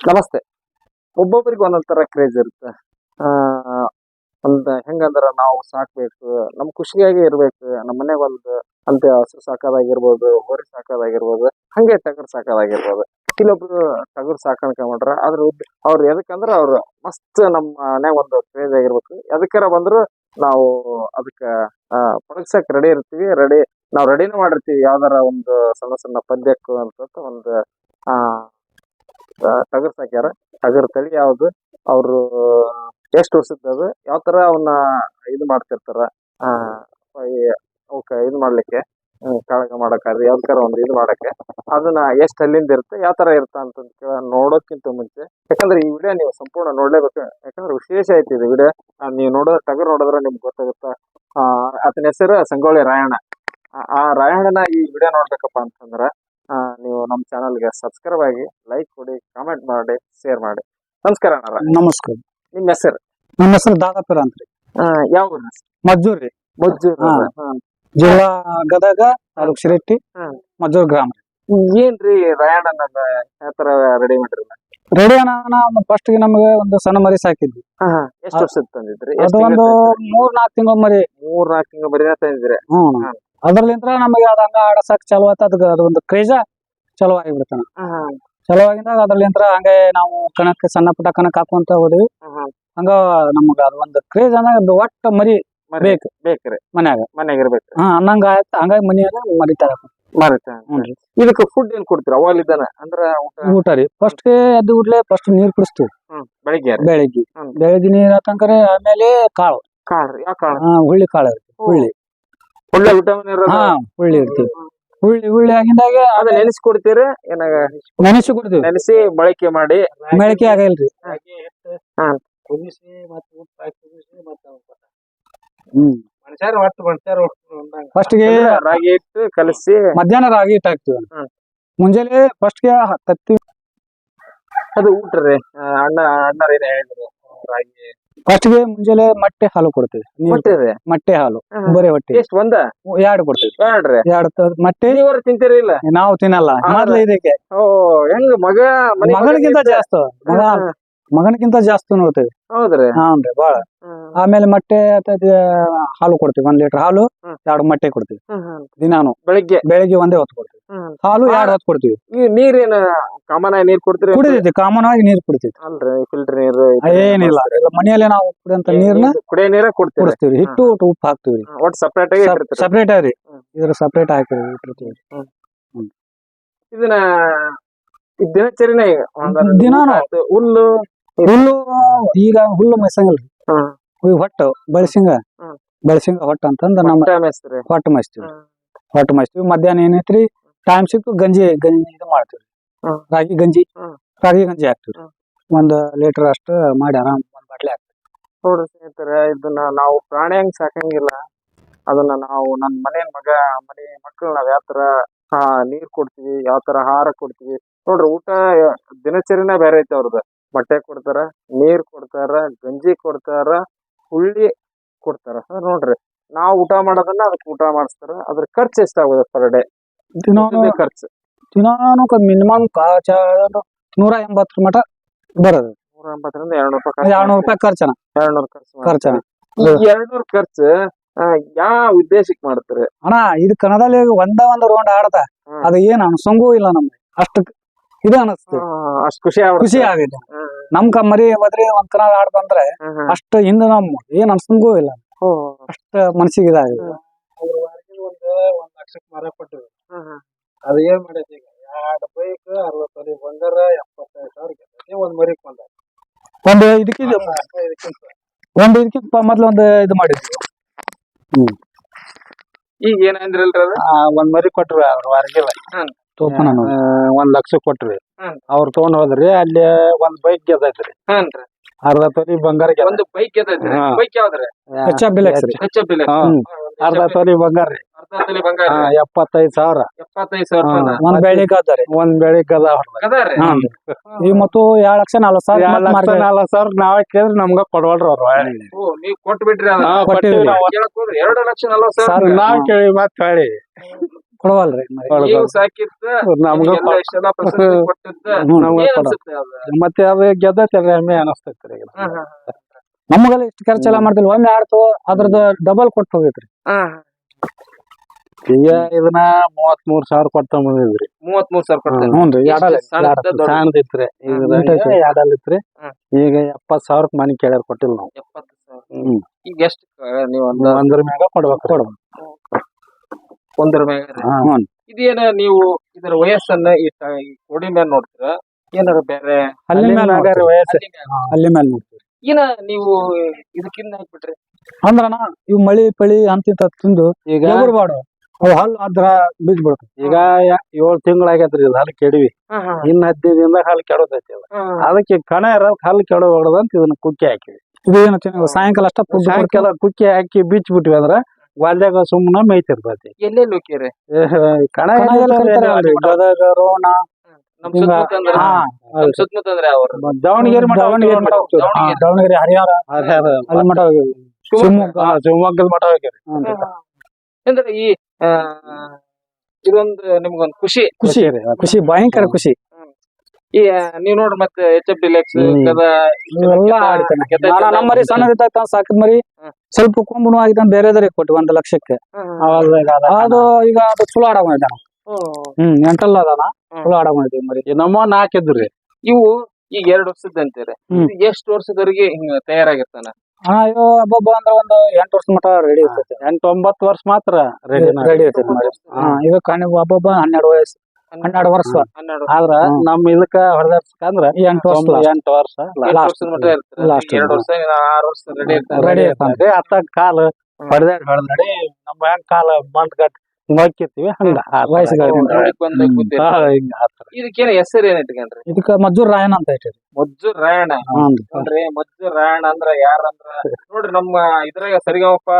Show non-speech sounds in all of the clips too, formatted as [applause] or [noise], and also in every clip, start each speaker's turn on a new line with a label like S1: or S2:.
S1: ನಮಸ್ತೆ. ಒಬ್ಬೊಬ್ಬರಿಗೆ ಒಂದೊಂದ್ ತರ ಕ್ರೇಜ್ ಇರುತ್ತೆ. ಒಂದು ಹೆಂಗಂದ್ರ ನಾವು ಸಾಕ್ಬೇಕು ನಮ್ ಖುಷಿಯಾಗಿ ಇರ್ಬೇಕು ನಮ್ಮ ಮನೆಗೆ ಒಂದು ಅಂತ ಹಸು ಸಾಕೋದಾಗಿರ್ಬೋದು ಹೋರಿ ಸಾಕೋದಾಗಿರ್ಬೋದು ಹಂಗೆ ಟಗರ್ ಸಾಕೋದಾಗಿರ್ಬೋದು. ಕೆಲವೊಬ್ರು ಟಗರ್ ಸಾಕಾಣಿಕೆ ಮಾಡ್ರ ಅದ್ರ ಅವ್ರು ಎದಕ್ಕಂದ್ರ ಅವ್ರು ಮಸ್ತ್ ನಮ್ಮ ಮನ್ಯಾಗ ಒಂದು ಕ್ರೇಜ್ ಆಗಿರ್ಬೇಕು. ಎದಕ್ಕಾರ ಬಂದ್ರು ನಾವು ಅದಕ್ಕ ಆ, ಪಳಗ್ಸಕ್ ರೆಡಿ ಇರ್ತೀವಿ ರೆಡಿ ನಾವು ರೆಡಿನೂ ಮಾಡಿರ್ತೀವಿ. ಯಾವ್ದಾರ ಒಂದು ಸಣ್ಣ ಸಣ್ಣ ಪದ್ಯಕ್ಕೂ ಅಂತ ಒಂದು ಆ, ಟಗರ್ ಸಾಕ್ಯಾರ ಟಗರ್ ತಳಿ ಯಾವ್ದು, ಅವ್ರು, ಎಷ್ಟು ವರ್ಷದ ಅದು, ಯಾವ ತರ ಅವನ್ನ ಇದು ಮಾಡ್ತಿರ್ತಾರ ಅವಕ್ಕ ಇದು ಮಾಡ್ಲಿಕ್ಕೆ ಕಾಳಗ ಮಾಡಕ್ಕಾದ್ರೆ ಯಾವ್ದಾರ ಒಂದು ಇದು ಮಾಡಕ್ಕೆ, ಅದನ್ನ ಎಷ್ಟ್ ಅಲ್ಲಿಂದ ಇರುತ್ತೆ, ಯಾವ ತರ ಇರುತ್ತ ಅಂತ ನೋಡೋಕ್ಕಿಂತ ಮುಂಚೆ. ಯಾಕಂದ್ರೆ ಈ ವಿಡಿಯೋ ನೀವು ಸಂಪೂರ್ಣ ನೋಡ್ಲೇಬೇಕು, ಯಾಕಂದ್ರೆ ವಿಶೇಷ ಐತಿ ಇದು ವಿಡಿಯೋ. ನೀವು ನೋಡೋ ಟಗರ್ ನೋಡಿದ್ರೆ ನಿಮ್ಗೆ ಗೊತ್ತಾಗುತ್ತೆ? ಆತನ ಹೆಸರು ಸಂಗೊಳ್ಳಿ ರಾಯಣ್ಣ. ಆ- ರಾಯಣ್ಣನ ಈ ವಿಡಿಯೋ ನೋಡ್ಬೇಕಪ್ಪ ಅಂತಂದ್ರ ನೀವು ನಮ್ಮ ಚಾನಲ್ಗೆ ಸಬ್ಸ್ಕ್ರೈಬ್ ಆಗಿ ಲೈಕ್ ಕೊಡಿ ಕಾಮೆಂಟ್ ಮಾಡಿ ಶೇರ್ ಮಾಡಿ. ನಮಸ್ಕಾರ ಅಣ್ಣಾರ
S2: ನಮಸ್ಕಾರ.
S1: ನಿಮ್ಮ ಹೆಸರು?
S2: ನಮ್ಮ ಹೆಸರು ದಾದಾಪುರ ಅಂತ್ರಿ
S1: ಯಾವ ಊರು?
S2: ಮಜ್ಜೂರ್ ರೀ.
S1: ಮಜ್ಜೂರ್
S2: ಹಾ. ಜಿಲ್ಲಾ ಗದಗ ತಾಲೂಕ್ ಶಿರಟ್ಟಿ. ಮಜ್ಜೂರ್ ಗ್ರಾಮ
S1: ಏನ್ರಿ ತರ ರೆಡಿ ಮಾಡ್ರಿ
S2: ರೆಡಿ ಅನ್ನ ಫಸ್ಟ್ಗೆ ನಮಗೆ ಒಂದು ಸಣ್ಣ ಮರಿ ಸಾಕಿದ್ವಿ.
S1: ಎಷ್ಟು ವರ್ಷದ ತಂದಿದ್ರಿ?
S2: ಅದು ಒಂದು ಮೂರ್ ನಾಲ್ಕು ತಿಂಗಳ ಮರಿ.
S1: ಮೂರ್ ನಾಲ್ಕು ತಿಂಗಳ ಮರಿ ತಂದಿದ್ರಿ.
S2: ಹ್ಮ್.
S1: ಹಾ.
S2: ಅದ್ರಲಿಂತ್ರ ನಮಗೆ ಅದ ಹಂಗ ಆಡಸಕ್ ಚಲೋ ಆತ. ಅದಕ್ಕೆ ಅದು ಒಂದು ಕ್ರೇಜ ಚಲೋ ಆಗಿಬಿಡ್ತಾನ. ಚಲೋ ಆಗಿದ್ದಾಗ ಅದ್ರಲಿಂತ್ರ ಹಂಗೆ ನಾವು ಕಣಕ್ ಸಣ್ಣ ಪುಟ್ಟ ಕಣಕ್ ಹಾಕೊಂತ ಹೋದ್ವಿ. ಹಂಗ ನಮಗ ಅದೊಂದು ಒಂದು ಕ್ರೇಜ್ ಅನ್ನೋದು ಅದು ಒಟ್ಟ ಮರಿ ಬೇಕು.
S1: ಬೇಕ್ರಿ
S2: ಮನ್ಯಾಗ.
S1: ಮನ್ಯಾಗ ಇರ್ಬೇಕು.
S2: ಹಾ ಅನ್ನಂಗ ಆಯ್ತು. ಹಂಗಾಗಿ ಮನೆಯಾಗ ಮರಿತಾರ ತಗೋ
S1: ಮರತ ಇದಕ್ಕೆ ಫುಡ್ ಏನ್ ಕೊಡ್ತೀರ? ಅವಾಲಿದ್ದಾನ ಅಂದ್ರ ಊಟ?
S2: ರೀ. ಫಸ್ಟ್ ಎದ್ದು ಉಡ್ಲೆ ಫಸ್ಟ್ ನೀರ್ ಕುಡಿಸ್ತೀವಿ.
S1: ಬೆಳಿಗ್ಗೆ.
S2: ಬೆಳಿಗ್ಗೆ. ಬೆಳಿಗ್ಗೆ ನೀರ್ ಹಾಕಂಕರೆ ಆಮೇಲೆ ಕಾಳು.
S1: ಕಾಳು ಯಾವ ಕಾಳು?
S2: ಹುಳ್ಳಿ ಕಾಳು ಹುಳ್ಳಿ.
S1: ಒಳ್ಳೆ ವಿಟಮಿನ್ ಇರೋದು.
S2: ಹಾ ಹುಳ್ಳಿ ಇರ್ತೀವಿ ಹುಳ್ಳಿ ಹುಳ್ಳಿ ಆಗಿಂದಾಗ
S1: ಅದ ನೆನೆಸಿ ಕೊಡ್ತೀರಿ? ಏನಾಗ?
S2: ನೆನೆಸಿ ಕೊಡ್ತೀವಿ.
S1: ನೆನೆಸಿ ಬಳಕೆ ಮಾಡಿ.
S2: ಬಳಕೆ ಆಗಲ್ರಿ.
S1: ಹಾ.
S3: ಕುದಿಸಿ ಮತ್ತೆ ಉಪ್ಪು ಕುದಿಸಿ ಮತ್ತೆ
S2: ಹ್ಮ್.
S3: ಮನುಷ್ಯರ ಒಟ್ಟು ಮನುಷ್ಯರ ಒಟ್ಟು ಉಂಡಂಗ.
S2: ಫಸ್ಟ್
S1: ರಾಗಿ ಇಟ್ಟು ಕಲಸಿ.
S2: ಮಧ್ಯಾಹ್ನ ರಾಗಿ ಹಿಟ್ಟು ಹಾಕ್ತಿವಿ. ಮುಂಜಾನೆ ಫಸ್ಟ್ಗೆ ತತ್ತಿ
S1: ಅದು ಊಟ ರೀ. ಅಣ್ಣ ಅಣ್ಣಾರ ಏನ್ ಹೇಳಿದ್ರು? ರಾಗಿ
S2: ಫಸ್ಟ್ಗೆ ಮುಂಜಾನೆ ಮೊಟ್ಟೆ ಹಾಲು ಕೊಡ್ತೀವಿ. ಮೊಟ್ಟೆ ಹಾಲು ಬರೀ ಹೊಟ್ಟೆ.
S1: ಎಷ್ಟ್ ಒಂದ?
S2: ಎರಡು ಕೊಡ್ತೀವಿ. ಎರಡು ತ- ಮೊಟ್ಟೆ
S1: ನೀವ್ರ ತಿಂತೀರಿ ಇಲ್ಲ?
S2: ನಾವು ತಿನ್ನಲ್ಲ. ಮೊದ್ಲ ಇದಕ್ಕೆ.
S1: ಓ ಹೆಂಗ್ ಮಗ ಮನೆ
S2: ಮಗನಿಗಿಂತ ಜಾಸ್ತಿ. ಮಗ
S1: ಹಾ,
S2: ಜಾಸ್ತಿ ನೋಡ್ತೇವೆ.
S1: ಹೌದ್ರಿ?
S2: ಹಾನ್ರಿ ಬಾಳ.
S1: ಹ್ಮ್.
S2: ಆಮೇಲೆ ಮೊಟ್ಟೆ ಹಾಲು ಕೊಡ್ತೀವಿ. ಒಂದ್ ಲೀಟರ್ ಹಾಲು
S1: ಹ್ಮ್.
S2: ಎರಡು ಮೊಟ್ಟೆ ಕೊಡ್ತೀವಿ.
S1: ಹ್ಮ್, ಹ್ಮ್.
S2: ದಿನಾನು.
S1: ಬೆಳಿಗ್ಗೆ?
S2: ಬೆಳಿಗ್ಗೆ ಒಂದೇ ಹೊತ್ತು ಕೊಡ್ತೀವಿ. ಹಾಲು. ಎರಡು ಹೊತ್ತು ಕೊಡ್ತೀವಿ?
S1: ಈ ನೀರೇನ ಕಾಮನ್ ಆಗಿ ನೀರ್ ಕೊಡ್ತೀರಿ?
S2: ಕುಡಿದೈತಿ ಕಾಮನ್ ಆಗಿ ನೀರ್ ಕುಡಿತೀವಿ.
S1: ಅಲ್ರಿ ಫಿಲ್ಟರ್ ನೀರು
S2: ಏನಿಲ್ಲ ಮನೆಯಲ್ಲೇ ನಾವು ಕುಡಿಯಂತ ನೀರ್ನ
S1: ಕುಡಿಯೋ ನೀರ ಕೊಡ್ತೀವಿ
S2: ಕುಡಿಸ್ತೀವಿ. ಹಿಟ್ಟು ಉಪ್ಪು ಹಾಕ್ತೀವಿ.
S1: ಒಟ್ಟು ಸಪ್ರೇಟ್ ಆಗಿ
S2: ಸಪ್ರೇಟ್
S1: ಆಗಿ.
S2: ಇದ್ರ ಸಪ್ರೇಟ್ ಹಾಕಿರಿ ಇಟ್ಟಿರ್ತೀವಿ.
S1: ಇದನ್ನ ದಿನಚರಿನೇ ಈಗ
S2: ದಿನಾನು.
S1: ಆಯ್ತು, ಹುಲ್ಲು.
S2: ಹುಲ್ಲು ಈಗ ಹುಲ್ಲು ಮೈಸಂಗಲ್ರಿ
S1: ಹ್ಮ್.
S2: ಹೊಟ್ಟು ಬಳಸಿಂಗ. ಬಳಸಿಂಗ ಹೊಟ್ಟು ಅಂತಂದ್ರೆ ನಮ್ಮ ಹೊಟ್ಟು ಮಾಯಿಸ್ತೀವಿ. ಹೊಟ್ಟು ಮೇಯ್ಸ್ತೀವಿ. ಮಧ್ಯಾಹ್ನ ಏನೈತ್ರಿ ಟೈಮ್ ಸಿಕ್ಕು ಗಂಜಿ ಗಂಜಿ ಇದು ಮಾಡ್ತೀವಿ
S1: ಹ್ಮ್.
S2: ರಾಗಿ ಗಂಜಿ
S1: ಹ್ಮ್.
S2: ರಾಗಿ ಗಂಜಿ ಹಾಕ್ತಿವಿ
S1: ಹ್ಮ್.
S2: ಒಂದ್ ಲೀಟರ್ ಅಷ್ಟು ಮಾಡಿ ಆರಾಮ್ ಒಂದ್ ಬಾಟ್ಲಿ ಹಾಕ್ತಿವಿ.
S1: ನೋಡ್ರಿ ಸ್ನೇಹಿತರೆ ಇದನ್ನ ನಾವು ಪ್ರಾಣಿ ಹಂಗ್ ಸಾಕಂಗಿಲ್ಲ. ಅದನ್ನ ನಾವು ನಮ್ಮ ಮನೆಯ ಮಗ ಮನೆ ಮಕ್ಕಳು ನಾವ್ ಯಾವ ತರ ಆ, ನೀರ್ ಕೊಡ್ತೀವಿ ಯಾವ ತರ ಆಹಾರ ಕೊಡ್ತೀವಿ. ನೋಡ್ರಿ ಊಟ ದಿನಚರಿನ ಬೇರೆ ಐತೆ ಅವ್ರದ್ದು ಮೊಟ್ಟೆ ಕೊಡ್ತಾರ ನೀರ್ ಕೊಡ್ತಾರ ಗಂಜಿ ಕೊಡ್ತಾರ ಹುಳ್ಳಿ ಕೊಡ್ತಾರ. ಸರ್ ನೋಡ್ರಿ ನಾವು ಊಟ ಮಾಡೋದನ್ನ ಅದಕ್ಕೆ ಊಟ ಮಾಡಿಸ್ತಾರ. ಅದ್ರ ಖರ್ಚು ಎಷ್ಟಾಗುತ್ತೆ ಪರ್ ಡೇ
S2: ದಿನಾನು
S1: ಖರ್ಚು.
S2: ದಿನಾನು ಮಿನಿಮಮ್ ನೂರ ಎಂಬತ್ತರ ಮಟ ಬರೋದು.
S1: ನೂರ ಎಂಬತ್ತರಿಂದ ಎರಡ್ನೂರು ರೂಪಾಯಿ
S2: ಎರಡ್ನೂರು ರೂಪಾಯಿ ಖರ್ಚನ.
S1: ಎರಡ್ನೂರು ಖರ್ಚು
S2: ಖರ್ಚನ.
S1: ಈ ಎರಡ್ನೂರು ಖರ್ಚು ಯಾವ ಉದ್ದೇಶಕ್ಕೆ ಮಾಡ್ತಾರೆ?
S2: ಅಣ್ಣ ಇದು ಕನ್ನಡದಲ್ಲಿ ಒಂದ ಒಂದು ರೌಂಡ್ ಆಡತ. ಅದು ಏನ್ ಅನ್ಸಂಗೂ ಇಲ್ಲ ನಮ್ಗೆ. ಅಷ್ಟು ಇದು ಅನಸ್ತು.
S1: ಅಷ್ಟು ಖುಷಿ
S2: ಖುಷಿ ಆಗಿದೆ. ನಮ್ ಕ ಮರಿ ಮದ್ರಿ ಒಂದ್ ಕನ್ನಡ ಆಡ್ತಂದ್ರೆ ಅಷ್ಟು ಹಿಂದ ನಮ್ ಏನ್ ಅನ್ಸಂಗೂ ಇಲ್ಲ. ಅಷ್ಟ ಮನ್ಸಿಗೆ ಇದಾಗಿದೆ.
S3: ಒಂದು ಲಕ್ಷಕ್ಕೆ ಮರ ಕೊಟ್ಟಿವಿ ಅದ ಏನ್ ಮಾಡೈತಿ ಈಗ? ಎರಡ್ ಬೈಕ್ ಅರವತ್ತು ತೊಲಿ ಬಂಗಾರ ಎಪ್ಪತ್ತೈದು ಸಾವಿರ ಗೆದ್ದೈತಿ ಒಂದ್ ಮರಿಕ್ ಬಂದ
S2: ಒಂದು ಇದಕ್ಕೆ
S3: ಇದಕ್ಕಿಂತ.
S2: ಒಂದು ಇದಕ್ಕಿಂತ ಮೊದ್ಲು ಒಂದು ಇದು ಮಾಡಿದ್ವಿ.
S1: ಈಗ ಏನಂದ್ರಲ್ರಿ ಅದು?
S3: ಆ, ಒಂದ್ ಮರಿ ಕೊಟ್ರಿ ಅವ್ರ ಹೊರಗಿಲ್ಲ
S2: ತೋಪನ
S3: ಒಂದ್ ಲಕ್ಷ ಕೊಟ್ರಿ.
S1: ಹ್ಮ್.
S3: ಅವ್ರ ತಗೊಂಡ್ ಹೋದ್ರಿ ಅಲ್ಲಿ ಒಂದ್ ಬೈಕ್ ಗೆದ್ದೈತ್ರಿ.
S1: ಹಾನ್ರಿ
S3: ಅರ್ಧ ತೊಲಿ ಬಂಗಾರ ಗೆದ್ದ.
S1: ಒಂದು ಬೈಕ್ ಎದೈತ್ರಿ
S3: ಹಾ.
S1: ಬೈಕ್ ಯಾವ್ದ್ರಿ?
S2: ಎಚ್ ಎಫ್
S1: ಎಚ್ ಎಫ್
S3: ಹಾ. ಅರ್ಧ ತೊಲಿ ಬಂಗಾರ ರೀ.
S1: ಅರ್ಧ ತೊಲಿ ಬಂಗಾರ
S3: ಹಾ, ಎಪ್ಪತ್ತೈದ್ ಸಾವಿರ.
S1: ಎಪ್ಪತ್ತೈದು ಸಾವಿರ
S2: ಒಂದ್ ಬೆಳಿಗ್ಗೆ ಅದಾರಿ
S3: ಒಂದ್ ಬೆಳಿ ಗದ ಹೊಡ್ದ
S1: ಕದಾರಿ
S2: ಹಾ. ಈ ಮತ್ತು ಎರಡ್ ಲಕ್ಷ ನಾಲ್ಕು ಸಾವಿರ
S3: ಎರಡ್
S2: ಮತ್ತ್
S3: ಲಕ್ಷ
S2: ಮಾರ್ಕೆಟ್
S3: ನಾಲ್ಕು ಸಾವಿರ ನಾವೇ ಕೇಳಿದ್ರೆ ನಮ್ಗ ಕೊಡವಲ್ರಿ ಅವ್ರು.
S1: ಓ ನೀವ್ ಕೊಟ್ಟು ಬಿಟ್ರಿ
S3: ಹಾ,
S2: ಕೊಟ್ಟಿವಿ.
S3: ಕೊಟ್ಟಿವಿ ನಾವು.
S1: ಕೇಳಕ್ ಹೋದ್ರಿ ಎರಡು ಲಕ್ಷ ನಲ್ವತ್ತು ಸಾವಿರ
S2: ಸಾವಿರ.
S3: ನಾವ್ ಕೇಳಿ ಮತ್ ಹೇಳಿ.
S2: ಕೊಡವಲ್ರಿ. ಮರಿ.
S1: ನೀವು ಸಾಕಿದ್ದ
S3: ನಮ್ಗ
S1: ನಿಮ್ಗೆಲ್ಲ ಇಷ್ಟೆಲ್ಲ ಪ್ರಶಸ್ತಿ ಕೊಟ್ಟಿದ್ದ.
S2: ಹ್ಮ್.
S3: ನಮ್ಗ
S1: ಏನ್
S3: ಕೊಡ
S1: ಅನ್ಸುತ್ತೆ ಅದು?
S3: ಮತ್ತೆ ಅದು ಗೆದ್ದೈತಿ ಎಮ್ಮೆ ಅನಸ್ತೈತ್ರಿ ಈಗ
S1: ಹಾ, ಹಾ,
S2: ನಮಗೆಲ್ಲ ಇಷ್ಟು ಖರ್ಚು ಎಲ್ಲ ಮಾಡ್ತಿಲ್ಲ. ಒಮ್ಮೆ ಆಡ್ತು ಅದ್ರದ್ದು ಡಬಲ್ ಕೊಟ್ಟು ಹೋಗೈತ್ರಿ.
S3: ಈಗ ಇದನ್ನ ಮೂವತ್ ಮೂರ್ ಸಾವಿರ ಕೊಡ್ತಾ ಬಂದಿದ್ರಿ
S1: ಮೂವತ್ ಮೂರ್ ಸಾವಿರ ಕೊಡ್ತೇನೆ
S2: ಹ್ಞೂ ರೀ
S1: ಎಷ್ಟು
S2: ಎರಡಲ್ಲ
S1: ಸಣ್ಣದ ದೊಡ್ಡದ?
S3: ಸಣ್ಣದಿತ್ರಿ
S1: ಹ್ಮ್.
S3: ಈಗ ಎರಡಲ್ ಇತ್ರಿ? ಈಗ ಎಪ್ಪತ್ ಸಾವಿರಕ್ ಮನಿ ಕೇಳ್ಯಾರ ಕೊಟ್ಟಿಲ್ಲ ನಾವು.
S1: ಎಪ್ಪತ್ತು ಸಾವಿರ.
S3: ಹ್ಮ್
S1: ಈಗ ಎಷ್ಟು ನೀವು ಒಂದು
S3: ಒಂದ್ರ ಮ್ಯಾಗ ಕೊಡ್ಬೇಕು.
S1: ಒಂದರ ಮ್ಯಾಗ.
S2: ಹ್ಞೂ
S1: ಇದೇನ ನೀವು ಇದರ ವಯಸ್ಸನ್ನ ಈ ಕೋಡಿ ಮೇಲೆ ನೋಡ್ತೀರಾ? ಏನಾರ ಬೇರೆ?
S2: ಅಲ್ಲಿ ಮೇಲೆ ನೋಡ್ತೀವಿ.
S3: ವಯಸ್ಸು.
S1: ಅಲ್ಲಿ
S2: ಮೇಲೆ ನೋಡ್ತೀವಿ.
S1: ಏನ ನೀವು ಇದಕ್ಕಿಂತ ಹಾಕ್ಬಿಟ್ರಿ
S2: ಅಂದ್ರನ ಇವ್ ಮಳಿ ಪಳಿ ಅಂತ ತಿಂದು
S3: ಈಗ
S2: ಅವು ಹಲ್ಲು ಅದ್ರ ಬೀಜ್ ಬಿಡ್ತಾವ
S3: ಈಗ ಏಳು ತಿಂಗಳ ತಿಂಗಳಾಗೈತ್ರಿ ಇದು ಹಲ್ ಕೆಡವಿ. ಇನ್ನ ಹದಿನೈದು ದಿನದಾಗ ಕೆಡೋದೈತಿ ಕೆಡತೈತಿ ಅದಕ್ಕೆ ಕಣ ಇರೋ ಹಲ್ಲು ಕೆಡ ಅಂತ ಇದನ್ನ ಕುಕ್ಕಿ ಹಾಕಿವಿ.
S2: ಇದು ಏನು ತಿನ್ನಲ್ಲ ಸಾಯಂಕಾಲ ಅಷ್ಟ ಫುಡ್
S3: ಸಾಯಂಕಾಲ ಕುಕ್ಕಿ ಹಾಕಿ ಬೀಚ್ ಬಿಟ್ವಿ ಅಂದ್ರ ಹೊಲ್ದಾಗ ಸುಮ್ಮನೆ ಮೇಯ್ತಿರ್ತೈತಿ
S1: ಎಲ್ಲೆಲ್ಲಿ
S3: ಕಣ
S2: ಗದಗ ರೋಣ
S1: ಸುತ್ತಮುತ್ತ ಅಂದ್ರೆ ಅವ್ರು
S3: ದಾವಣಗೆರೆ ಮಠ
S2: ದಾವಣಗೆರೆ ಮಠ ಹೋಗ್ತೀವಿ.
S1: ದಾವಣಗೆರೆ.
S2: ದಾವಣಗೆರೆ ಹರಿಹರ. ಅಲ್ಲಿ ಮಠ ಹೋಗಿವಿ ಶಿವಮೊಗ್ಗ.
S3: ಹಾ, ಶಿವಮೊಗ್ಗದ ಮಠ ಹೋಗ್ಯಾರ
S1: ಅಂದ್ರೆ ಈ ಆ, ಇದೊಂದು ನಿಮ್ಗೊಂದು ಖುಷಿ.
S2: ಖುಷಿ ಖುಷಿ ಭಯಂಕರ ಖುಷಿ.
S1: ಈ ಆ, ನೀವ್ ನೋಡ್ರಿ ಮತ್ತೆ ಎಚ್ ಎಫ್ ಡಿಲೆಕ್ಸ್
S3: ಹ್ಮ್.
S2: ಇವೆಲ್ಲ ಆಡ್ತಾನೆ. ನಾನು ನಮ್ಮ ಮರಿ ಸಣ್ಣದಿದ್ದಾಗ ಸಾಕಿದ ಮರಿ
S1: ಹ್ಮ್.
S2: ಸ್ವಲ್ಪ ಕೊಂಬುನು ಆಗಿದ್ದಾನೆ ಬೇರೆದರಿಗೆ ಕೊಟ್ಟು ಒಂದು ಲಕ್ಷಕ್ಕೆ. ಅದು ಈಗ ಅದು ಚಲೋ ಆಡ ಮಾಡಿದ್ದಾನ ಹ್ಮ್. ಎಂಟಲ್ಲ ಅದಾನ. ಚಲೋ ಆಡ ಮಾಡಿದ್ವಿ ಮರಿ.
S3: ನಮ್ಮ ನಾಲ್ಕಿದ್ರಿ
S1: ಇವು ಈಗ ಎರಡ್ ವರ್ಷದ ಅಂತೀರಿ
S2: ಹ್ಮ್.
S1: ಎಷ್ಟು ವರ್ಷದವರೆಗೆ ಹಿಂಗ ತಯಾರಾಗಿರ್ತಾನ?
S2: ಹಾ ಇವು ಹಬ್ಬಬ್ಬ ಅಂದ್ರ ಒಂದು ಎಂಟ್ ವರ್ಷ ಮಟ ರೆಡಿ ಇರ್ತೈತಿ.
S3: ಎಂಟ್ ಒಂಬತ್ತು ವರ್ಷ ಮಾತ್ರ ರೆಡಿ
S2: ರೆಡಿ ಇರ್ತೈತಿ ಮರಿ. ಹಾ. ಇದು ಕಣ್ಣು ಹಬ್ಬಬ್ಬ ಹನ್ನೆರಡು ವಯಸ್ಸು ಹನ್ನೆರಡು ವರ್ಷ.
S1: ಹನ್ನೆರಡು
S3: ಆದ್ರ
S2: ಹ್ಮ್.
S3: ನಮ್ ಇದಕ್ಕ ಹೊಡೆದರ್ಸ್ಕಂದ್ರ
S2: ಈ ಎಂಟು ವರ್ಷ.
S3: ಎಂಟು ವರ್ಷ
S1: ಲಾಸ್ಟ್
S2: last.
S1: ವರ್ಷದ ಮಟ್ಟ ಇರ್ತಾರೆ
S2: last.
S1: ಎರಡು ವರ್ಷ ಆರು ವರ್ಷ ರೆಡಿ ಇರ್ತಾರೆ
S2: ರೆಡಿ ಇರ್ತಾನೆ.
S3: ಅತ್ತ ಕಾಲ ಹೊಡೆದಾಡಿ ಹೊಡೆದಾಡಿ ನಮ್ಮ ಹೆಂಗ್ ಕಾಲ ಮಂತ್ ಗಟ್ ನೋಕಿರ್ತೀವಿ ಹಂಗ.
S1: ಇದಕ್ಕೇನ ಹೆಸರು ಏನ್ ಇಟ್ಕೊಂಡ್ರಿ
S2: ಇದಕ್ಕ ಮಜ್ಜೂರ್ ರಾಯಣ್ಣ ಅಂತ ಇಟ್ಟಿರಿ
S1: ಮಜ್ಜೂರ್ ರಾಯಣ್ಣ. ನೋಡ್ರಿ ಮಜ್ಜು ರಾಯಣ್ಣ ಅಂದ್ರ ಯಾರಂದ್ರ? ನೋಡ್ರಿ ನಮ್ಮ ಇದ್ರಾಗ ಸರಿಗಮಪ್ಪ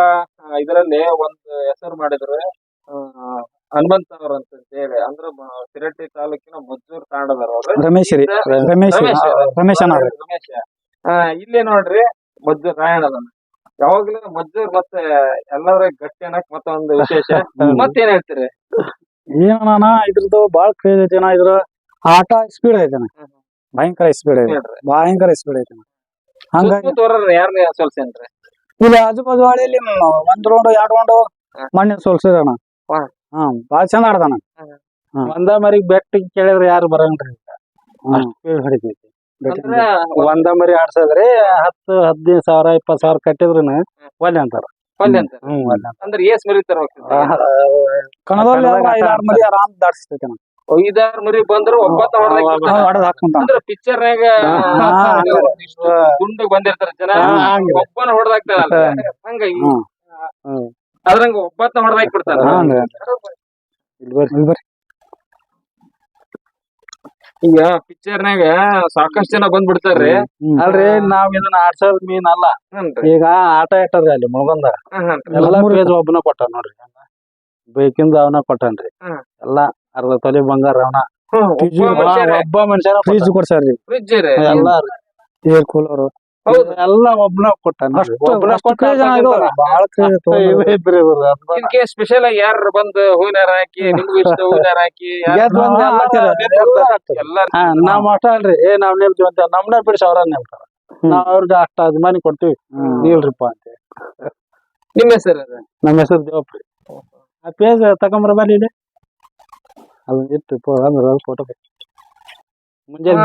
S1: ಇದರಲ್ಲಿ ಒಂದ್ ಹೆಸರು ಮಾಡಿದ್ರು ಆ, ಹನುಮಂತ ಅವ್ರ ಅಂತ ಹೇಳಿ. ಅಂದ್ರ ಶಿರಟ್ಟಿ ಸಿರಟ್ಟಿ ತಾಲೂಕಿನ ಮಜ್ಜೂರ್ ತಾಂಡದವ್ರ ಅವ್ರು.
S2: ರಮೇಶ್ ರಮೇಶ್
S1: ರಮೇಶ್ ಇಲ್ಲೇ ನೋಡ್ರಿ ಮಜ್ಜೂರ್ ರಾಯಣ್ಣ ಅದನ್ನ ಯಾವಾಗ್ಲೂ ಮಜ್ಜೂರ್ ಮತ್ತೆ ಎಲ್ಲರ ಗಟ್ಟಿ ಅನ್ನಕ್ ಮತ್ತೊಂದು ವಿಶೇಷ. ಮತ್ತೇನ್ ಹೇಳ್ತೀರಿ?
S2: ಏನಣ್ಣ ಇದ್ರದ್ದು ಬಾಳ ಕ್ರೇಜ್ ಐತಿ ಅಣ್ಣ ಇದ್ರ ಆಟ ಸ್ಪೀಡ್ ಐತೆ ಅಣ್ಣ. ಭಯಂಕರ ಸ್ಪೀಡ್ ಐತೆ. ಭಯಂಕರ ಸ್ಪೀಡ್ ಐತೆ. ಹಂಗಾಗಿ
S1: ಯಾರು ಸೋಲ್ಸೇನ್ರಿ?
S2: ಇಲ್ಲಿ ಆಜು ಬಾಜು ಹಳ್ಳಿಯಲ್ಲಿ ಒಂದ್ ರೌಂಡ್ ಎರಡ್ ರೌಂಡ್
S1: ಮಣ್ಣಿನ
S2: ಮಣ್ಣೆ ಸೋಲ್ಸಿದಣ್ಣ
S1: ಹಾ.
S2: ಬಾಳ ಚಂದ ಆಡ್ದಾನ
S3: ಒಂದ ಮರಿ ಬೆಟ್ಟಿಗೆ ಕೇಳಿದ್ರೆ ಯಾರು ಬರಂಗ್ರಿ ಸ್ಪೀಡ್ ಹೊಡಿತೈತಿ. ಒಂದ ಮರಿ ಆಡ್ಸದ್ರಿ ಹತ್ತು ಹದಿನೈದು ಸಾವಿರ ಇಪ್ಪತ್ ಸಾವಿರ ಕಟ್ಟಿದ್ರನ ಒಲ್ಲೆ ಅಂತಾರ
S1: ಅಂತ
S3: ಹ್ಮ್ ಒಲ್ಲೆ.
S1: ಅಂದ್ರೆ ಏಸ್
S3: ಆ,
S2: ಕಣದಲ್ಲಿ ಐದಾರು ಮರಿ ಆರಾಮ್
S1: ಐದಾರು ಮರಿ ಬಂದ್ರು ಒಬ್ಬತ್ತ ಹೊಡೆದ
S2: ಹೊಡೆದ್ ಹಾಕೊಂತಾನ
S1: ಅಂದ್ರ ಪಿಕ್ಚರ್ನಾಗ
S3: ಹಾ,
S2: ಹಂಗ.
S1: ಬಂದಿರ್ತಾರ ಜನ
S3: ಹಾ.
S1: ಒಬ್ಬನ ಹೊಡೆದಾಕ್ತಾನಲ್ಲ ಹಂಗಾಗಿ
S2: ಹ್ಮ್.
S3: ಹ್ಮ್.
S1: ಅದ್ರಂಗ ಒಬ್ಬತ್ತ ಹೊಡೆದಾಕ್ ಬಿಡ್ತಾನ
S2: ಹಾ, ಹಂಗ್ರಿ.
S3: ಇಲ್ಲಿ ಬರ್ರಿ.
S2: ಇಲ್ಲಿ ಪಿಕ್ಚರ್
S1: ನಾಗ ಪಿಕ್ಚರ್ನಾಗ ಸಾಕಷ್ಟು ಜನ ಬಂದ್ ಬಿಡ್ತಾರ್ರಿ
S3: ಅಲ್ರಿ ನಾವ್ ಇದನ್ನ ಆಡ್ಸೋದ್ ಮೀನ್ ಅಲ್ಲ. ಈಗ ಆಟ ಇಟ್ಟದ್ರಿ ಅಲ್ಲಿ ಮುಳಗೊಂದ ಎಲ್ಲಾ ಪೇಜ್ ಒಬ್ಬನ ಕೊಟ್ಟ ನೋಡ್ರಿ. ಬೇಕಿಂದ ಅವನ ಕೊಟ್ಟನ್ರಿ. ಎಲ್ಲಾ ಅರ್ಧ ತೊಲಿ ಬಂಗಾರ ಅವನ.
S1: ಒಬ್ಬ
S3: ಮನುಷ್ಯನ
S2: ಫ್ರಿಜ್ ಕೊಡ್ಸಾರ್ರಿ
S1: ಫ್ರಿಜ್ ರೀ.
S3: ಎಲ್ಲಾ
S2: ಏರ್ ಕೂಲರ್
S1: ಹೌದು.
S3: ಎಲ್ಲಾ ಒಬ್ನ ಕೊಟ್ಟಾನ
S2: ಬಹಳ
S1: ಸ್ಪೆಷಲ್ ಆಗಿ ಯಾರು ಬಂದು ಹೂವಿನಾರ ಹಾಕಿ ನಿಮ್ಗೂ ಇಷ್ಟ ಹೂವಿನಾರ ಹಾಕಿ [laughs]
S3: ನಾವ್ ಅಷ್ಟ ಏ ನಾವ್ ನಿಲ್ತೀವಿ ಅಂತ ನಮ್ನ ಬಿಡಿಸಿ ಅವ್ರ ನಿಲ್ತಾರ. ನಾವ್ ಅವ್ರಿಗೆ ಅಷ್ಟ ಅಭಿಮಾನಿ ಕೊಡ್ತೀವಿ. ನೀಲ್ರಿಪ್ಪ ಅಂತ
S1: ನಿಮ್ಮ ಹೆಸರು?
S3: ನಮ್ಮ ಹೆಸರು ದೇವಪ್ರಿ ಆ ಪೇಜ್ ತಗೊಂಬರ ಬಲ್ಲಿ ಇಲ್ಲಿ. ಅದನ್ನ ಇಟ್ಟು ಅಂದ್ರ ಫೋಟೋ ಮುಂಜಾನೆ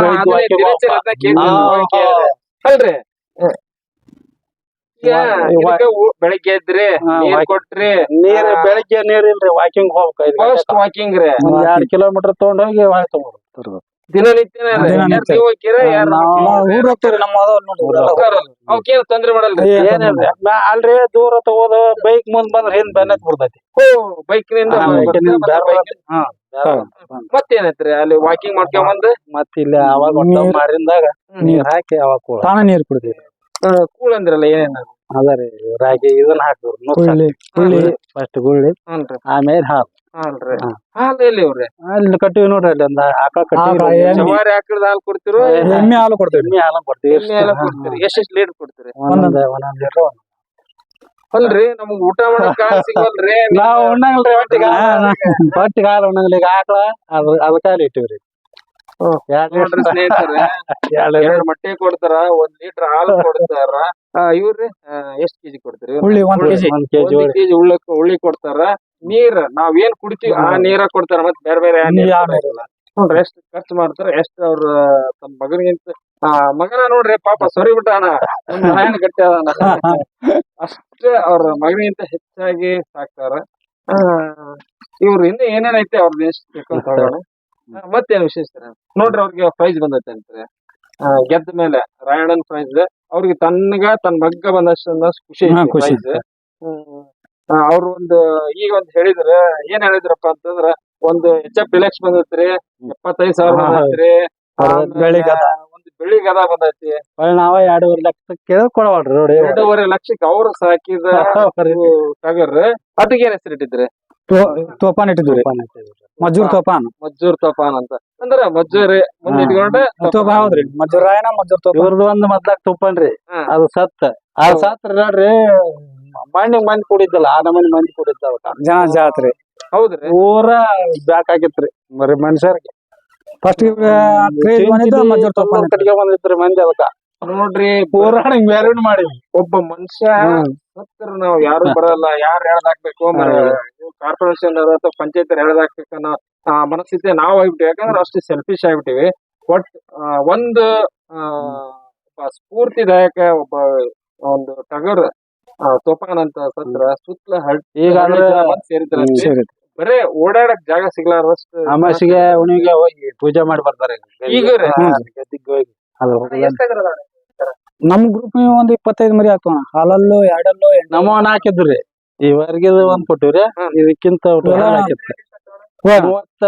S1: ಹಾ,
S3: ಬೆಳಿಗ್ಗೆ ವಾ-
S1: ಇದಕ್ಕ ಎದ್ರಿ
S3: ಹಾ,
S1: ನೀರ್. ಕೊಟ್ರಿ.
S3: ನೀರ್ ಬೆಳಿಗ್ಗೆ ನೀರ್ ಇಲ್ರಿ ವಾಕಿಂಗ್ ಹೋಗ್ಬೇಕು
S1: ಫಸ್ಟ್ ವಾಕಿಂಗ್ ರೀ.
S3: ಒಂದ್ ಎರಡ್ ಕಿಲೋಮೀಟರ್ ತಗೊಂಡೋಗಿ ಹೋಗಿ ತಗೊಂಡ್ಬರ್ಬೇಕು
S1: ದಿನನಿತ್ಯನ ರೀ?
S2: ದಿನನಿತ್ಯ.
S1: ಯಾರ್ ನೀವು ಹೋಗ್ತೀರ ಯಾರು
S2: ನಾವು ಊರ್ ಹೋಗ್ತೀವ್ರಿ ನಮ್ಮ ಅದಾವ ನೋಡ್ರಿ ಊರೆಲ್ಲ.
S1: ಅವಕ್ಕೇನು ತೊಂದ್ರೆ ಮಾಡಲ್ರಿ?
S3: ಏನಿಲ್ರಿ ಅಲ್ರಿ ದೂರ ತಗೋದು ಬೈಕ್ ಮುಂದ್ ಬಂದ್ರೆ ಹಿಂದ್ ಬೆನ್ನತ್ ಬಿಡ್ತೈತಿ.
S1: ಬೈಕ್ನಿಂದ
S3: ಹಾ,
S1: ಬರ್ತೀರ,
S3: ಬೈಕಿನಿಂದ
S1: ಮತ್ತೆ bike ನಿಂದ-
S3: ಹಾ, ಬ್ಯಾರೆ.
S1: ಮತ್ತೇನೈತ್ರಿ? ಅಲ್ಲಿ ವಾಕಿಂಗ್ ಮಾಡ್ಕೊಂಬಂದ್?
S3: ಮತ್ತ ಇಲ್ಲಿ ಅವಾಗ ಒಟ್ಟ
S2: ನೀರ್-
S3: ಮಾರಿಂದಾಗ ನೀರ್ ಹಾಕಿ ಅವಾಗ
S2: ತಾನ ನೀರ್ ಕುಡಿತೀವಿ
S1: ಕೂಲ್ ಅಂದ್ರಲ್ಲ ಏನೇನ
S3: ಅದ? ರೀ ರಾಗಿ ಇದನ್ನ
S2: ಹುಳ್ಳಿ
S3: ಫಸ್ಟ್ ಗುಳ್ಳಿ
S1: ಹ್ಞೂನ್ರಿ
S3: ಆಮೇಲೆ ಹಾಲು. ಹಾ.
S1: ಹಾಲು ಎಲ್ಲಿ ಅವ್ರಿ
S3: ಅಲ್ಲಿ ಕಟ್ಟಿವಿ ನೋಡ್ರಿ ಅಲ್ಲಿ ಒಂದ್ ಆಕಳ
S2: ಆಕಳ,
S3: ಕಟ್ಟಿವಿ
S2: ಎಮ್ಮೆ.
S1: ಜವಾರಿ ಹಾಕಿದ ಹಾಲು ಕೊಡ್ತಿರೋ
S2: ಎಮ್ಮೆ ಹಾಲು ಕೊಡ್ತೀವಿ.
S3: ಎಮ್ಮೆ ಹಾಲು ಕೊಡ್ತೀವಿ.
S1: ಎಮ್ಮೆ ಹಾಲು ಕೊಡ್ತೀರಿ. ಎಷ್ಟೆಷ್ಟು ಲೀಟರ್ ಕೊಡ್ತೀರಿ?
S3: ಒಂದೊಂದ್ ಒಂದೊಂದ್. ಲೀಟರ್.
S1: ಅಲ್ರಿ ನಮ್ಗ್ ಊಟ ಮಾಡಕ್ [laughs] ಸಿಗವಲ್ರಿ.
S3: ನಾವ್ ಉಣ್ಣಂಗಿಲ್ರಿ ಹೊಟ್ಟಿಗೆ ಹೊಟ್ಟಿಗೆ ಹಾಲು ಉಣ್ಣಂಗಿಲ್ಲ. ಈಗ ಆಕಳ ಅದು ಅದಕ್ಕಾಗಿ ಇಟ್ಟಿವ್ರಿ.
S1: ನೋಡ್ರಿ ಸ್ನೇಹಿತರೆ [laughs]
S3: ಎರಡ್
S1: ಎರಡ್ ಮೊಟ್ಟೆ ಕೊಡ್ತಾರ ಒಂದ್ ಲೀಟರ್ ಹಾಲು ಕೊಡ್ತಾರ. ಆ, ಇವ್ರಿ ಆ, ಎಷ್ಟ್ ಕೆಜಿ ಕೊಡ್ತೀರಿ
S2: ಹುಳಿ ಒಂದ್ ಕೆಜಿ.
S3: ಒಂದ್ ಕೆಜಿ
S1: ಒಂದ್ ಕೆಜಿ ಉಳ್ಳಕ್ ಉಳ್ಳಿ ಕೊಡ್ತಾರ. ನೀರ್ ನಾವ್ ಏನ್ ಕುಡಿತೀವಿ ಆ ನೀರ ಕೊಡ್ತಾರ ಮತ್ ಬೇರೆ ಬೇರೆ ನೀರ್
S2: ಯಾವ.
S1: ನೋಡ್ರಿ ಎಷ್ಟ್ ಖರ್ಚು ಮಾಡ್ತಾರ ಎಷ್ಟ್ ಅವ್ರ ತಮ್ಮ ಮಗನಿಗಿಂತ ಆ ಮಗನ ನೋಡ್ರಿ ಪಾಪ ಸರಿ ಬಿಟ್ಟಾನ. ಕಟ್ಟಿ ಅಷ್ಟ ಗಟ್ಟಿ ಅದಾನ. ಅಷ್ಟೇ ಅವ್ರ ಮಗನಿಗಿಂತ ಹೆಚ್ಚಾಗಿ ಸಾಕ್ತಾರ. ಆ, ಹಿಂದೆ ಇನ್ನು ಏನೇನೈತೆ ಅವ್ರದ್ದು ಎಷ್ಟು ತಿಳ್ಕೊಂತ ಹೋಗೋಣ ಮತ್ತೇನ್ ವಿಶೇಷ ನೋಡ್ರಿ ಅವ್ರಿಗೆ ಪ್ರೈಸ್ ಬಂದೈತೆ ಅಂತಾರೆ ಗೆದ್ದ ಮೇಲೆ ರಾಯಣ್ಣನ್ ಪ್ರೈಸ್ ಅವ್ರಿಗೆ ತನ್ನಗ ತನ್ನ ಮಗ್ಗ ಬಂದಷ್ಟು ಖುಷಿ. ಪ್ರೈಸ್ ಅವ್ರು ಒಂದು ಈಗ ಒಂದ್ ಹೇಳಿದ್ರ ಏನ್ ಹೇಳಿದ್ರಪ್ಪ ಅಂತಂದ್ರ ಒಂದು ಎಚ್ ಎಫ್ ಡಿಲೆಕ್ಸ್ ಬಂದೈತ್ರಿ ಎಪ್ಪತ್ತೈದ್ ಸಾವಿರ ಬಂದೈತ್ರಿ. ಒಂದು ಬೆಳ್ಳಿ ಗದ ಬಂದೈತಿ
S3: ನಾವ ಎರಡೂವರೆ ಲಕ್ಷ ಕೇಳ ಕೊಡವಲ್ರಿ ನೋಡಿ
S1: ಎರಡೂವರೆ ಲಕ್ಷಕ್ಕೆ ಅವ್ರ ಸಾಕಿದ ಟಗರ್. ಅದಕ್ಕೆ ಏನ್ ಹೆಸರಿಟ್ಟಿದ್ರಿ
S2: ತೋಪಾನ್ ಇಟ್ಟಿದ್ವಿ ಮಜೂರ್ ತೋಪಾನ್.
S1: ಮಜ್ಜೂರ್ ತೋಪಾನ್ ಅಂತ. ಅಂದ್ರ ಮಜ್ಜೂರಿ ಮುಂದೆ
S3: ಹಾ.
S1: ಇಟ್ಕೊಂಡೆ
S2: ತೋಪ ಹೌದ್ರಿ? ಮಜೂರ್ ರಾಯನ ಮಜೂರ್ ತೋಪಾನ್?
S3: ಇವ್ರದ್ದು ಒಂದ್ ಮದ್ಲಾಕ್ ತುಪ್ಪನ್ರಿ
S1: ಹಾ.
S3: ಅದು ಸತ್ತ ಆ
S1: ಹೌದು.
S3: ಸತ್ರ ನೋಡ್ರಿ ಮಣ್ಣಿ ಮಂದಿ ಕುಡಿದ್ದಲ್ಲ ಆ ನಮನಿ ಮಂದಿ ಕುಡಿದ್ದ ಅವತ್ತ
S2: ಜನ ಜಾತ್ರೆ
S1: ಹೌದ್ರಿ
S3: ಊರ ಬ್ಯಾಕ್ ಆಗಿತ್ರಿ ಬರೀ ಮನುಷ್ಯರಿಗೆ.
S2: ಫಸ್ಟ್ ಮಜೂರ್ ತೋಪಾನ್.
S3: ಕಟ್ಗೆ ಬಂದಿತ್ರಿ ಮಂದಿ ಅದಕ್ಕ
S1: ನೋಡ್ರಿ
S3: ಪೂರಾಣ ಮ್ಯಾರೇಜ್ ಮಾಡಿ
S1: ಒಬ್ಬ ಮನುಷ್ಯ ಸತ್ರ ನಾವ್ ಯಾರು ಬರಲ್ಲ ಯಾರು ಹಾಕ್ಬೇಕು ಕಾರ್ಪೊರೇಷನ್ ಅಥವಾ ಪಂಚಾಯತ್ ಹಾಕ್ಬೇಕು ಅನ್ನೋ ಆ ಮನಸ್ಥಿತಿ ನಾವ್ ಆಗ್ಬಿಟ್ಟಿವಿ ಯಾಕಂದ್ರೆ ಅಷ್ಟು ಸೆಲ್ಫಿಶ್ ಆಗ್ಬಿಟ್ಟಿವಿ. ಬಟ್ ಒಂದು ಸ್ಫೂರ್ತಿದಾಯಕ ಒಬ್ಬ ಒಂದು ಟಗರ್ ತೋಪಾನ್ ಅಂತ ಸತ್ರ ಸುತ್ತಲ ಹಳ್ಳಿ ಬರೇ ಓಡಾಡಕ್ ಜಾಗ ಸಿಗ್ಲಾರಷ್ಟು
S3: ಅಮಾಸಿಗೆ ಉಣಿಗೆ ಹೋಗಿ ಪೂಜೆ ಮಾಡಿ ಬರ್ತಾರೆ.
S1: ಈಗ
S2: ನಮ್ ಗ್ರೂಪ್ ಒಂದ್ ಇಪ್ಪತ್ತೈದು ಮರಿ ಹಾಕೋಣ ಹಾಲಲ್ಲೂ ಎರಡಲ್ಲೂ.
S3: ನಮ್ಮ ಹಾಕಿದ್ರಿ. ಈ ವರ್ಗಿದ ಒಂದ್ ಕೊಟ್ಟಿವ್ರಿ. ಇದಕ್ಕಿಂತ ಮೂವತ್ತ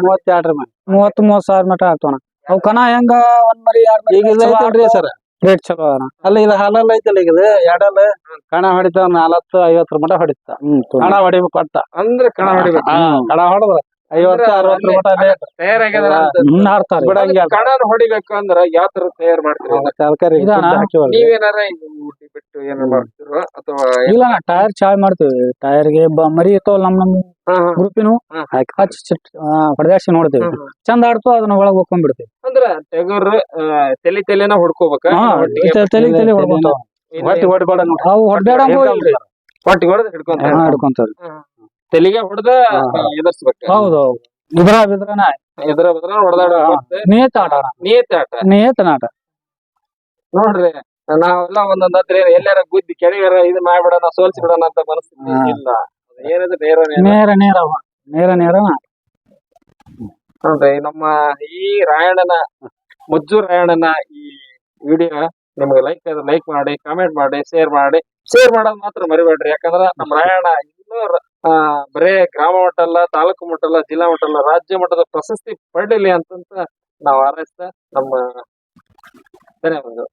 S3: ಮೂವತ್ತೆರಡ್ರ ಮೇಲೆ
S2: ಮೂವತ್ತ್ ಮೂವತ್ ಸಾವಿರ ಮಟ ಹಾಕೋಣ ಅವ್ ಕಣ ಹೆಂಗ ಒಂದ್ ಮರಿ ಎರಡ್ ಮರಿ
S3: ಈಗ ಇದು ಐತಲ್ರಿ ಸರ್.
S2: ರೇಟ್ ಚಲೋ ಅದ
S3: ಅಲ್ಲ ಇದು ಹಾಲಲ್ಲ ಐತಲ್ಲ ಈಗ ಇದು ಎರಡಲ್ಲ ಕಣ ಹೊಡಿತ ನಾಲ್ಕು ಐವತ್ತರ ಮಟ ಹೊಡಿತ
S2: ಹ್ಮ್
S3: ಕಣ ಹೊಡಿಬೇಕು ಅಂತ
S1: ಅಂದ್ರೆ ಕಣ ಹೊಡಿಬೇಕು.
S3: ಕಣ ಹೊಡೆದ್ರ ಐವತ್ತು ಅರವತ್ತರ ಮಟ ರೇಟ್ ಬಿಡಂಗಿಲ್ಲ
S1: ಕಣನ ಹೊಡಿಬೇಕು ಅಂದ್ರ ಯಾವ ತರ ತಯಾರು ಮಾಡ್ತೀರಿ?
S3: ತರಕಾರಿ?
S1: ನೀವೇನಾರ ಊಟಿ ಬಿಟ್ಟು ಏನಾರ ಮಾಡ್ತಿರೋ ಅಥವಾ
S2: ಇಲ್ಲ ನಾ ಟೈರ್ ಚಾಯ್ ಮಾಡ್ತೀವಿ. ಟೈರ್ಗೆ ಮರಿ ಇರ್ತಾವ ನಮ್ ನಮ್ ಗ್ರೂಪಿನೂ ಹಚ್ಚಿ ಹೊಡೆದಾಸಿ ನೋಡ್ತೇವಿ.
S1: ಹ್ಮ್, ಹ್ಮ್.
S2: ಚಂದ ಆಡ್ತು ಅದನ್ನ ಒಳಗ್ ಹೋಗ್ಕೊಂಡ್ಬಿಡ್ತೀವಿ
S1: ಅಂದ್ರ ಟಗರ್ ತಲೆ ತಲೆನ ಹೊಡ್ಕೋಬೇಕ?
S2: ತಲೆ ತಲೆ ಹೊಡ್ಕೊಂತಾವ.
S3: ಹೊಡ್ಬೇಡ
S2: ಅವು ಹೊಡ್ದಾಡಂಗೂ ಇಲ್ರಿ.
S1: ಹೊಡೆದ್ ಹಿಡ್ಕೊಂತ
S2: ಹಿಡ್ಕೊಂತಾರ.
S1: ತಲೆಗೆ ಹೊಡೆದ ಎದರ್ಸ್ಬೇಕ.
S2: ಹೌದು ಇದ್ರ ಬಿದ್ರನ
S1: ಎದ್ರ ಬದ್ರ ಹೊಡೆದಾಡ
S2: ನೇತ ಆಟ
S1: ನೇತ ಆಟ.
S2: ನೇತ್ ಆಟ
S1: ನೋಡ್ರಿ ನಾವೆಲ್ಲ ಒಂದೊಂದ್ ಹತ್ರ ಎಲ್ಲಾರ ಗುದ್ದಿ ಕೆಳಗಾರ ಇದು ಮಾಡ್ಬಿಡೋಣ ಸೋಲ್ಸಿ ಬಿಡೋಣ ಅಂತ
S2: ಮನಸ್ಸು
S1: ಇಲ್ಲ. ಏನಿದೆ ನೇರ ನೇರ.
S2: ನೇರ ನೇರ. ನೇರ
S1: ನೋಡ್ರಿ ನಮ್ಮ ಈ ರಾಯಣ್ಣನ ಮುಜ್ಜು ರಾಯಣ್ಣನ ಈ ವಿಡಿಯೋ ನಿಮ್ಗೆ ಲೈಕ್ ಲೈಕ್ ಮಾಡಿ ಕಾಮೆಂಟ್ ಮಾಡಿ ಶೇರ್ ಮಾಡಿ. ಶೇರ್ ಮಾಡೋದ್ ಮಾತ್ರ ಮರಿಬೇಡ್ರಿ. ಯಾಕಂದ್ರ ನಮ್ಮ ರಾಯಣ್ಣ ಇನ್ನೂ ಆ, ಬರೇ ಗ್ರಾಮ ಮಟ್ಟ ಅಲ್ಲ ತಾಲೂಕು ಮಟ್ಟ ಅಲ್ಲ ಜಿಲ್ಲಾ ಮಟ್ಟ ಅಲ್ಲ ರಾಜ್ಯ ಮಟ್ಟದ ಪ್ರಶಸ್ತಿ ಪಡೀಲಿ ಅಂತಂತ ನಾವು ಹಾರೈಸ್ತಾ ನಮ್ಮ ಧನ್ಯವಾದಗಳು.